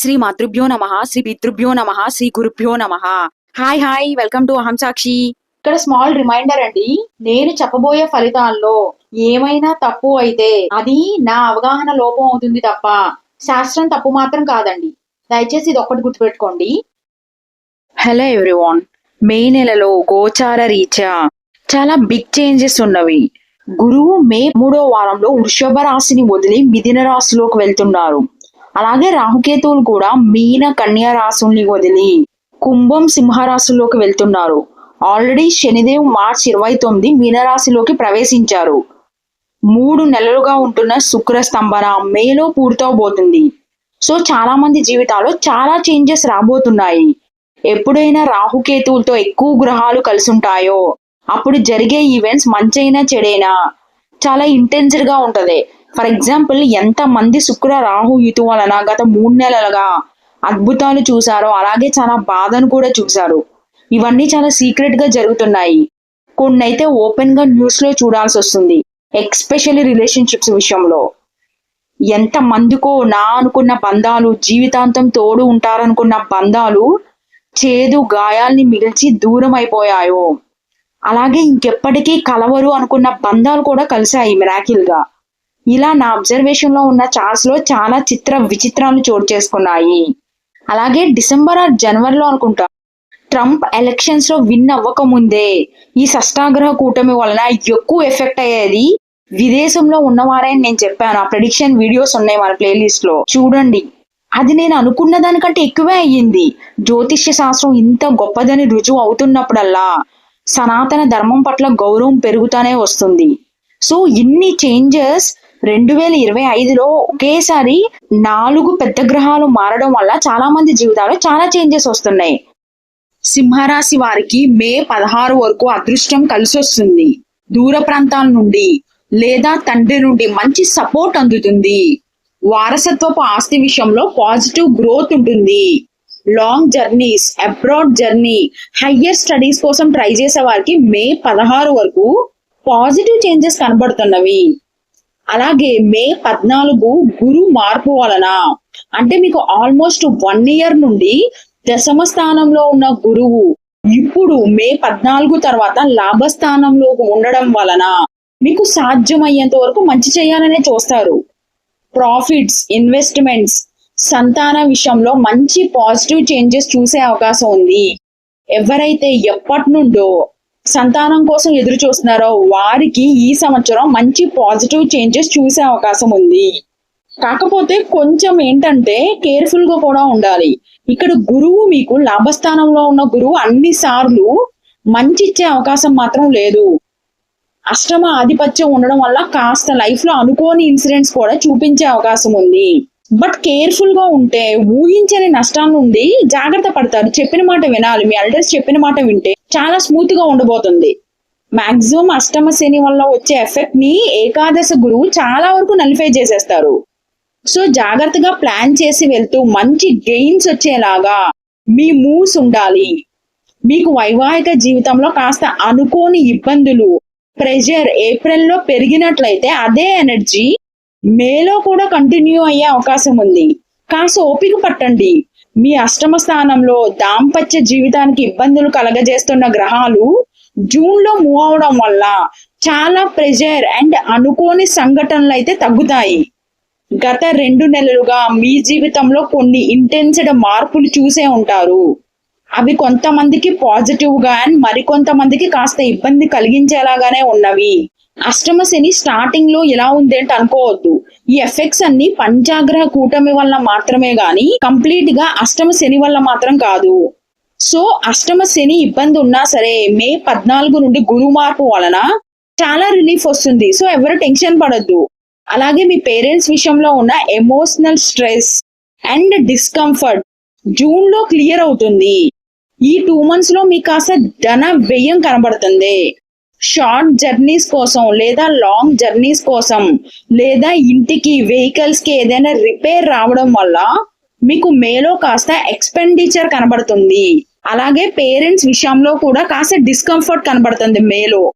శ్రీ మాతృభ్యో నమ శ్రీ పితృభ్యో నమ శ్రీ గురుభ్యో నమ. హాయ్ హాయ్ వెల్కమ్ టు అహం సాక్షి ఇక్కడ స్మాల్ రిమైండర్ అండి నేను చెప్పబోయే ఫలితాల్లో ఏమైనా తప్పు అయితే అది నా అవగాహన లోపం అవుతుంది తప్ప శాస్త్రం తప్పు మాత్రం కాదండి. దయచేసి ఇది ఒక్కటి గుర్తుపెట్టుకోండి. హలో ఎవ్రీవాన్ మే నెలలో గోచార రీత్యా చాలా బిగ్ చేంజెస్ ఉన్నవి. గురువు మే మూడో వారంలో వృషభ రాశిని వదిలి మిథున రాశిలోకి వెళ్తున్నారు. అలాగే రాహుకేతువులు కూడా మీన కన్యా రాశుల్ని వదిలి కుంభం సింహరాశుల్లోకి వెళ్తున్నారు. ఆల్రెడీ శనిదేవ్ మార్చ్ ఇరవై తొమ్మిది మీనరాశిలోకి ప్రవేశించారు. మూడు నెలలుగా ఉంటున్న శుక్ర స్తంభన మేలో పూర్తవబోతుంది. సో చాలా మంది జీవితాల్లో చాలా చేంజెస్ రాబోతున్నాయి. ఎప్పుడైనా రాహుకేతువులతో ఎక్కువ గ్రహాలు కలిసి ఉంటాయో అప్పుడు జరిగే ఈవెంట్స్ మంచైనా చెడైనా చాలా ఇంటెన్స్డ్గా ఉంటది. ఫర్ ఎగ్జాంపుల్ ఎంత మంది శుక్ర రాహు యుతు వలన గత మూడు నెలలుగా అద్భుతాలు చూసారో అలాగే చాలా బాధను కూడా చూశారు. ఇవన్నీ చాలా సీక్రెట్గా జరుగుతున్నాయి. కొన్ని అయితే ఓపెన్గా న్యూస్లో చూడాల్సి వస్తుంది ఎక్స్పెషల్లీ రిలేషన్షిప్స్ విషయంలో. ఎంత మందికో నా అనుకున్న బంధాలు జీవితాంతం తోడు ఉంటారనుకున్న బంధాలు చేదు గాయాల్ని మిగిల్చి దూరం అయిపోయాయో. అలాగే ఇంకెప్పటికీ కలవరు అనుకున్న బంధాలు కూడా కలిశాయి మిరాకిల్గా. ఇలా నా అబ్జర్వేషన్లో ఉన్న చార్ట్స్లో చాలా చిత్ర విచిత్రాలు చోటు చేసుకున్నాయి. అలాగే డిసెంబర్ ఆర్ జనవరిలో అనుకుంటా ట్రంప్ ఎలక్షన్స్లో విన్ అవ్వక ముందే ఈ షష్టాగ్రహ కూటమి వలన ఎక్కువ ఎఫెక్ట్ అయ్యేది విదేశంలో ఉన్నవారని నేను చెప్పాను. ఆ ప్రెడిక్షన్ వీడియోస్ ఉన్నాయి మన ప్లేలిస్ట్లో. చూడండి. అది నేను అనుకున్న దానికంటే ఎక్కువే అయ్యింది. జ్యోతిష్య శాస్త్రం ఇంత గొప్పదని రుజువు అవుతున్నప్పుడల్లా సనాతన ధర్మం పట్ల గౌరవం పెరుగుతానే వస్తుంది. సో ఇన్ని చేంజెస్ రెండు వేల ఇరవై ఐదులో ఒకేసారి నాలుగు పెద్ద గ్రహాలు మారడం వల్ల చాలా మంది జీవితాల్లో చాలా చేంజెస్ వస్తున్నాయి. సింహరాశి వారికి మే పదహారు వరకు అదృష్టం కలిసి వస్తుంది దూర ప్రాంతాల నుండి లేదా తండ్రి నుండి మంచి సపోర్ట్ అందుతుంది. వారసత్వపు ఆస్తి విషయంలో పాజిటివ్ గ్రోత్ ఉంటుంది. Long journeys abroad journey higher studies కోసం ట్రై చేసే వారికి మే పదహారు వరకు పాజిటివ్ చేంజెస్ కనబడుతున్నవి. అలాగే మే పద్నాలుగు గురు మార్పు వలన అంటే మీకు ఆల్మోస్ట్ వన్ ఇయర్ నుండి దశమ స్థానంలో ఉన్న గురువు ఇప్పుడు మే పద్నాలుగు తర్వాత లాభస్థానంలో ఉండడం వలన మీకు సాధ్యమయ్యేంత వరకు మంచి చేయాలనే చూస్తారు. ప్రాఫిట్స్ ఇన్వెస్ట్మెంట్స్ సంతాన విషయంలో మంచి పాజిటివ్ చేంజెస్ చూసే అవకాశం ఉంది. ఎవరైతే ఎప్పటి నుండో సంతానం కోసం ఎదురు చూస్తున్నారో వారికి ఈ సంవత్సరం మంచి పాజిటివ్ చేంజెస్ చూసే అవకాశం ఉంది. కాకపోతే కొంచెం ఏంటంటే కేర్ఫుల్గా కూడా ఉండాలి. ఇక్కడ గురువు మీకు లాభస్థానంలో ఉన్న గురువు అన్ని సార్లు మంచి ఇచ్చే అవకాశం మాత్రం లేదు. అష్టమ ఆధిపత్యం ఉండడం వల్ల కాస్త లైఫ్లో అనుకోని ఇన్సిడెంట్స్ కూడా చూపించే అవకాశం ఉంది. బట్ కేర్ఫుల్గా ఉంటే ఊహించని నష్టాల నుండి జాగ్రత్త పడతారు. చెప్పిన మాట వినాలి. మీ అల్డర్స్ చెప్పిన మాట వింటే చాలా స్మూత్గా ఉండబోతుంది. మాక్సిమం అష్టమ శని వల్ల వచ్చే ఎఫెక్ట్ని ఏకాదశ గురువు చాలా వరకు నలిఫై చేసేస్తారు. సో జాగ్రత్తగా ప్లాన్ చేసి వెళ్తూ మంచి గెయిన్స్ వచ్చేలాగా మీ మూవ్స్ ఉండాలి. మీకు వైవాహిక జీవితంలో కాస్త అనుకోని ఇబ్బందులు ప్రెషర్ ఏప్రిల్లో పెరిగినట్లయితే అదే ఎనర్జీ మేలో కూడా కంటిన్యూ అయ్యే అవకాశం ఉంది. కాస్త ఓపిక పట్టండి. మీ అష్టమ స్థానంలో దాంపత్య జీవితానికి ఇబ్బందులు కలగజేస్తున్న గ్రహాలు జూన్లో మూవ్ అవడం వల్ల చాలా ప్రెషర్ అండ్ అనుకోని సంఘటనలు అయితే తగ్గుతాయి. గత రెండు నెలలుగా మీ జీవితంలో కొన్ని ఇంటెన్స్డ్ మార్పులు చూసే ఉంటారు. అవి కొంతమందికి పాజిటివ్గా అండ్ మరికొంతమందికి కాస్త ఇబ్బంది కలిగించేలాగానే ఉన్నవి. అష్టమ శని స్టార్టింగ్లో ఎలా ఉంది అంటే అనుకోవద్దు. ఈ ఎఫెక్ట్స్ అన్ని పంచాగ్రహ కూటమి వల్ల మాత్రమే గాని కంప్లీట్గా అష్టమ శని వల్ల మాత్రం కాదు. సో అష్టమ శని ఇబ్బంది ఉన్నా సరే మే పద్నాలుగు నుండి గురు మార్పు వలన చాలా రిలీఫ్ వస్తుంది. సో ఎవరు టెన్షన్ పడద్దు. అలాగే మీ పేరెంట్స్ విషయంలో ఉన్న ఎమోషనల్ స్ట్రెస్ అండ్ డిస్కంఫర్ట్ జూన్లో క్లియర్ అవుతుంది. ఈ టూ మంత్స్లో మీకు కాస్త ధన వ్యయం కనబడుతుంది. షార్ట్ జర్నీస్ కోసం లేదా లాంగ్ జర్నీస్ కోసం లేదా ఇంటికి వెహికల్స్కి ఏదైనా రిపేర్ రావడం వల్ల మీకు మేలో కాస్త ఎక్స్పెండిచర్ కనబడుతుంది. అలాగే పేరెంట్స్ విషయంలో కూడా కాస్త డిస్కంఫర్ట్ కనబడుతుంది మేలో.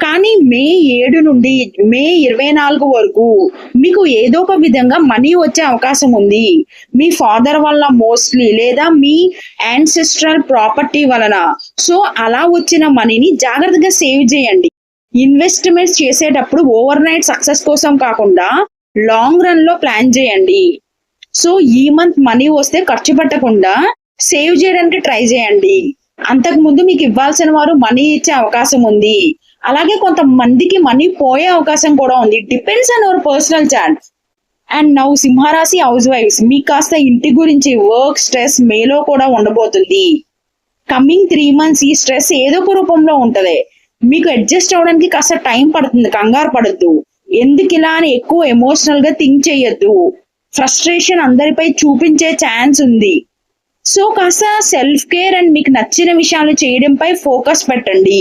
కానీ మే ఏడు నుండి మే ఇరవై నాలుగు వరకు మీకు ఏదో ఒక విధంగా మనీ వచ్చే అవకాశం ఉంది. మీ ఫాదర్ వల్ల మోస్ట్లీ లేదా మీ యాన్సెస్ట్రల్ ప్రాపర్టీ వలన. సో అలా వచ్చిన మనీని జాగ్రత్తగా సేవ్ చేయండి. ఇన్వెస్ట్మెంట్స్ చేసేటప్పుడు ఓవర్ నైట్ సక్సెస్ కోసం కాకుండా లాంగ్ రన్లో ప్లాన్ చేయండి. సో ఈ మంత్ మనీ వస్తే ఖర్చు పెట్టకుండా సేవ్ చేయడానికి ట్రై చేయండి. అంతకు ముందు మీకు ఇవ్వాల్సిన వారు మనీ ఇచ్చే అవకాశం ఉంది. అలాగే కొంతమందికి మనీ పోయే అవకాశం కూడా ఉంది. Depends on our personal chart and now సింహరాశి హౌస్ వైఫ్స్ మీకు కాస్త ఇంటి గురించి వర్క్ స్ట్రెస్ మేలో కూడా ఉండబోతుంది. కమింగ్ త్రీ మంత్స్ ఈ స్ట్రెస్ ఏదో ఒక రూపంలో ఉంటది. మీకు అడ్జస్ట్ అవడానికి కాస్త టైం పడుతుంది కంగారు పడద్దు. ఎందుకు ఇలా అని ఎక్కువ ఎమోషనల్గా థింక్ చేయొద్దు. ఫ్రస్ట్రేషన్ అందరిపై చూపించే ఛాన్స్ ఉంది. సో కాస్త సెల్ఫ్ కేర్ అండ్ మీకు నచ్చిన విషయాలు చేయడంపై ఫోకస్ పెట్టండి.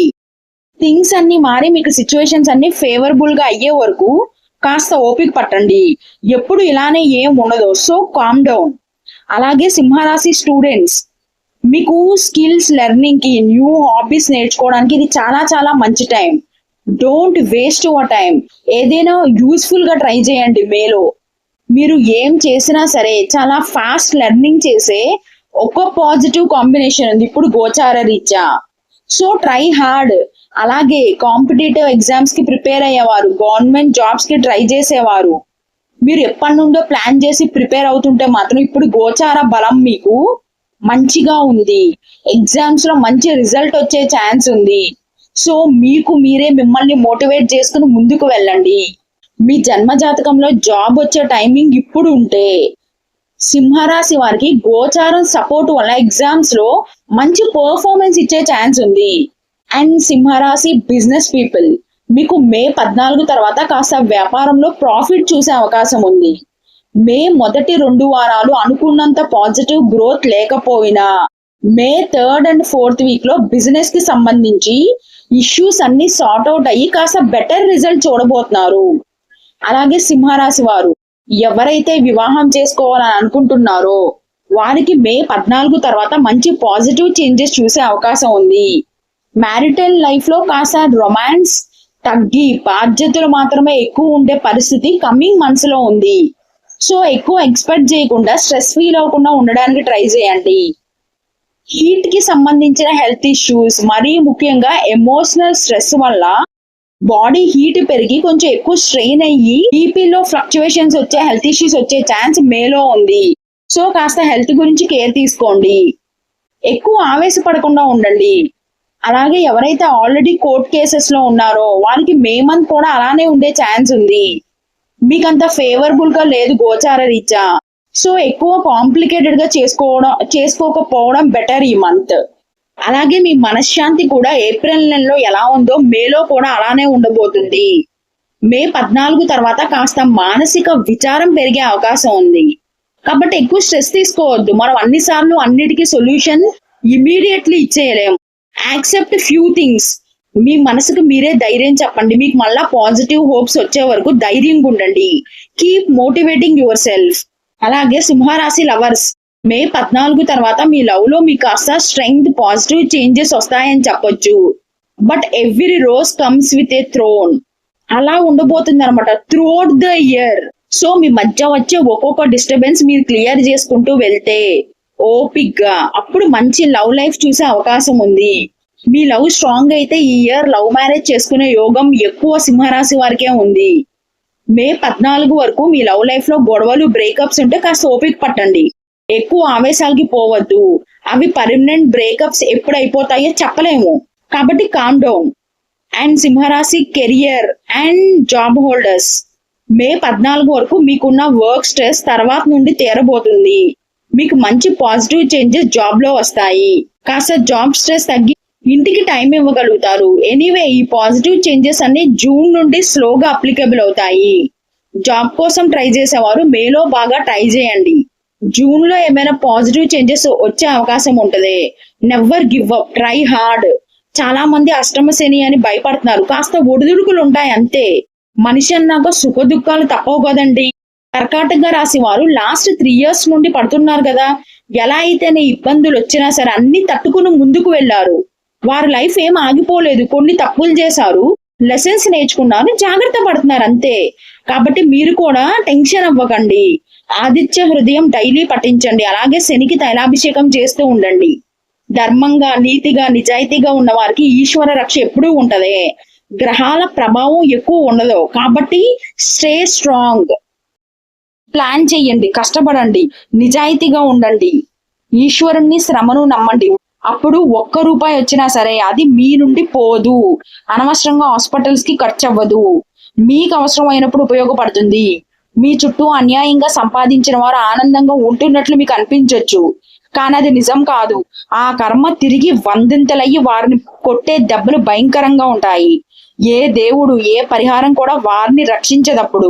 థింగ్స్ అన్ని మారి మీకు సిచ్యువేషన్స్ అన్ని ఫేవరబుల్గా అయ్యే వరకు కాస్త ఓపిక పట్టండి. ఎప్పుడు ఇలానే ఏం ఉండదు. సో కామ్ డౌన్ అలాగే సింహరాశి స్టూడెంట్స్ మీకు స్కిల్స్ లెర్నింగ్కి న్యూ హాబీస్ నేర్చుకోవడానికి ఇది చాలా చాలా మంచి time don't waste your time ఏదైనా యూస్ఫుల్గా ట్రై చేయండి మేలో. మీరు ఏం చేసినా సరే చాలా ఫాస్ట్ లెర్నింగ్ చేసే ఒక పాజిటివ్ కాంబినేషన్ ఉంది. ఇప్పుడు గోచార రీత్యా. సో ట్రై హార్డ్ అలాగే కాంపిటేటివ్ ఎగ్జామ్స్కి ప్రిపేర్ అయ్యేవారు గవర్నమెంట్ జాబ్స్కి ట్రై చేసేవారు. మీరు ఎప్పటి నుండో ప్లాన్ చేసి ప్రిపేర్ అవుతుంటే మాత్రం ఇప్పుడు గోచార బలం మీకు మంచిగా ఉంది. ఎగ్జామ్స్లో మంచి రిజల్ట్ వచ్చే ఛాన్స్ ఉంది. సో మీకు మీరే మిమ్మల్ని మోటివేట్ చేసుకుని ముందుకు వెళ్ళండి. మీ జన్మ జాతకంలో జాబ్ వచ్చే టైమింగ్ ఇప్పుడు ఉంటే సింహరాశి వారికి గోచారం సపోర్ట్ వల్ల ఎగ్జామ్స్లో మంచి పర్ఫార్మెన్స్ ఇచ్చే ఛాన్స్ ఉంది. అండ్ సింహరాశి బిజినెస్ పీపుల్ మీకు మే పద్నాలుగు తర్వాత కాస్త వ్యాపారంలో ప్రాఫిట్ చూసే అవకాశం ఉంది. మే మొదటి రెండు వారాలు అనుకున్నంత పాజిటివ్ గ్రోత్ లేకపోయినా మే థర్డ్ అండ్ ఫోర్త్ వీక్లో బిజినెస్కి సంబంధించి ఇష్యూస్ అన్ని సార్ట్ అవుట్ అయ్యి కాస్త బెటర్ రిజల్ట్ చూడబోతున్నారు. అలాగే సింహరాశి వారు ఎవరైతే వివాహం చేసుకోవాలని అనుకుంటున్నారో వారికి మే పద్నాలుగు తర్వాత మంచి పాజిటివ్ చేంజెస్ చూసే అవకాశం ఉంది. మ్యారిటల్ లైఫ్లో కాస్త రొమాన్స్ తగ్గి బాధ్యతలు మాత్రమే ఎక్కువ ఉండే పరిస్థితి కమింగ్ మంత్స్లో ఉంది. సో ఎక్కువ ఎక్స్పెక్ట్ చేయకుండా స్ట్రెస్ ఫీల్ అవ్వకుండా ఉండడానికి ట్రై చేయండి. హీట్కి సంబంధించిన హెల్త్ ఇష్యూస్ మరీ ముఖ్యంగా ఎమోషనల్ స్ట్రెస్ వల్ల బాడీ హీట్ పెరిగి కొంచెం ఎక్కువ స్ట్రెయిన్ అయ్యి బీపీలో ఫ్లక్చువేషన్స్ వచ్చే హెల్త్ ఇష్యూస్ వచ్చే ఛాన్స్ మేలో ఉంది. సో కాస్త హెల్త్ గురించి కేర్ తీసుకోండి. ఎక్కువ ఆవేశపడకుండా ఉండండి. అలాగే ఎవరైతే ఆల్రెడీ కోర్ట్ కేసెస్లో ఉన్నారో వారికి మే మంత్ కూడా అలానే ఉండే ఛాన్స్ ఉంది. మీకు అంత ఫేవరబుల్గా లేదు గోచార రీత్యా. సో ఎక్కువ కాంప్లికేటెడ్గా చేసుకోవడం చేసుకోకపోవడం బెటర్ ఈ మంత్ అలాగే మీ మనశ్శాంతి కూడా ఏప్రిల్ నెలలో ఎలా ఉందో మేలో కూడా అలానే ఉండబోతుంది. మే పద్నాలుగు తర్వాత కాస్త మానసిక విచారం పెరిగే అవకాశం ఉంది. కాబట్టి ఎక్కువ స్ట్రెస్ తీసుకోవద్దు. మనం అన్ని సార్లు అన్నిటికీ సొల్యూషన్ ఇమీడియట్లీ ఇచ్చేయలేము. యాక్సెప్ట్ ఫ్యూ థింగ్స్ మీ మనసుకు మీరే ధైర్యం చెప్పండి. మీకు మళ్ళా పాజిటివ్ హోప్స్ వచ్చే వరకు ధైర్యంగా ఉండండి. కీప్ మోటివేటింగ్ యువర్ సెల్ఫ్ అలాగే సింహరాశి లవర్స్ మే పద్నాలుగు తర్వాత మీ లవ్లో మీకు కాస్త స్ట్రెంగ్త్ పాజిటివ్ చేంజెస్ వస్తాయని చెప్పొచ్చు. But every rose comes with a thorn అలా ఉండబోతుంది అనమాట త్రూఅవుట్ ద ఇయర్ సో మీ మధ్య వచ్చే ఒక్కొక్క డిస్టర్బెన్స్ మీరు క్లియర్ చేసుకుంటూ వెళ్తే ఓపిక్గా అప్పుడు మంచి లవ్ లైఫ్ చూసే అవకాశం ఉంది. మీ లవ్ స్ట్రాంగ్ అయితే ఈ ఇయర్ లవ్ మ్యారేజ్ చేసుకునే యోగం ఎక్కువ సింహరాశి వారికే ఉంది. మే పద్నాలుగు వరకు మీ లవ్ లైఫ్లో గొడవలు బ్రేకప్స్ ఉంటే కాస్త ఓపిక పట్టండి. ఎక్కువ ఆవేశాలకి పోవద్దు. అవి పర్మనెంట్ బ్రేకప్స్ ఎప్పుడు అయిపోతాయో చెప్పలేము. కాబట్టి కామ్ డౌన్ అండ్ సింహరాశి career and job holders. May పద్నాలుగు వరకు మీకున్న వర్క్ స్ట్రెస్ తర్వాత నుండి తీరబోతుంది. మీకు మంచి పాజిటివ్ చేంజెస్ జాబ్లో వస్తాయి. కాస్త జాబ్ స్ట్రెస్ తగ్గి ఇంటికి టైం ఇవ్వగలుగుతారు. ఎనీవే ఈ పాజిటివ్ చేంజెస్ అన్ని జూన్ నుండి స్లోగా అప్లికబుల్ అవుతాయి. జాబ్ కోసం ట్రై చేసేవారు మేలో బాగా ట్రై చేయండి. జూన్లో ఏమైనా పాజిటివ్ చేంజెస్ వచ్చే అవకాశం ఉంటది. Never give up try hard చాలా మంది అష్టమ శని అని భయపడుతున్నారు. కాస్త ఒడిదుడుకులు ఉంటాయి అంతే. మనిషి అన్నాక సుఖ దుఃఖాలు తప్పవు కదండి. కర్కాటక రాశి వారు లాస్ట్ త్రీ ఇయర్స్ నుండి పడుతున్నారు కదా. ఎలా అయితేనే ఇబ్బందులు వచ్చినా సరే అన్ని తట్టుకుని ముందుకు వెళ్ళారు వారి లైఫ్ ఏం ఆగిపోలేదు. కొన్ని తప్పులు చేశారు. లెసన్స్ నేర్చుకున్నారు. జాగ్రత్త పడుతున్నారు అంతే. కాబట్టి మీరు కూడా టెన్షన్ అవ్వకండి. ఆదిత్య హృదయం డైలీ పఠించండి. అలాగే శనికి తైలాభిషేకం చేస్తూ ఉండండి. ధర్మంగా నీతిగా నిజాయితీగా ఉన్న వారికి ఈశ్వర రక్ష ఎప్పుడూ ఉంటదే. గ్రహాల ప్రభావం ఎక్కువ ఉండదు. కాబట్టి స్టే స్ట్రాంగ్ ప్లాన్ చెయ్యండి కష్టపడండి నిజాయితీగా ఉండండి. ఈశ్వరుణ్ణి శ్రమను నమ్మండి. అప్పుడు ఒక్క రూపాయి వచ్చినా సరే అది మీ నుండి పోదు. అనవసరంగా హాస్పిటల్స్కి ఖర్చు అవ్వదు మీకు అవసరం అయినప్పుడు ఉపయోగపడుతుంది. మీ చుట్టూ అన్యాయంగా సంపాదించిన వారు ఆనందంగా ఉంటున్నట్లు మీకు అనిపించవచ్చు కానీ అది నిజం కాదు. ఆ కర్మ తిరిగి వందింతలయ్యి వారిని కొట్టే దెబ్బలు భయంకరంగా ఉంటాయి. ఏ దేవుడు ఏ పరిహారం కూడా వారిని రక్షించదప్పుడు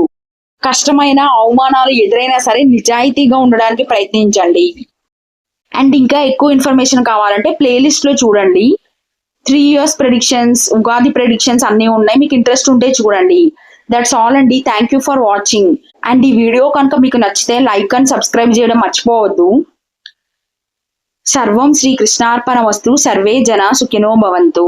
కష్టమైన అవమానాలు ఎదురైనా సరే నిజాయితీగా ఉండడానికి ప్రయత్నించండి. అండ్ ఇంకా ఎక్కువ ఇన్ఫర్మేషన్ కావాలంటే ప్లేలిస్ట్లో చూడండి. Three years predictions Ugadi predictions అన్నీ ఉన్నాయి. మీకు ఇంట్రెస్ట్ ఉంటే చూడండి. దట్స్ ఆల్ అండి. Thank you for watching and ఈ వీడియో కనుక మీకు నచ్చితే లైక్ అండ్ సబ్స్క్రైబ్ చేయడం మర్చిపోవద్దు. సర్వం శ్రీ కృష్ణార్పణ వస్తు. సర్వే జన సుఖినో భవంతు.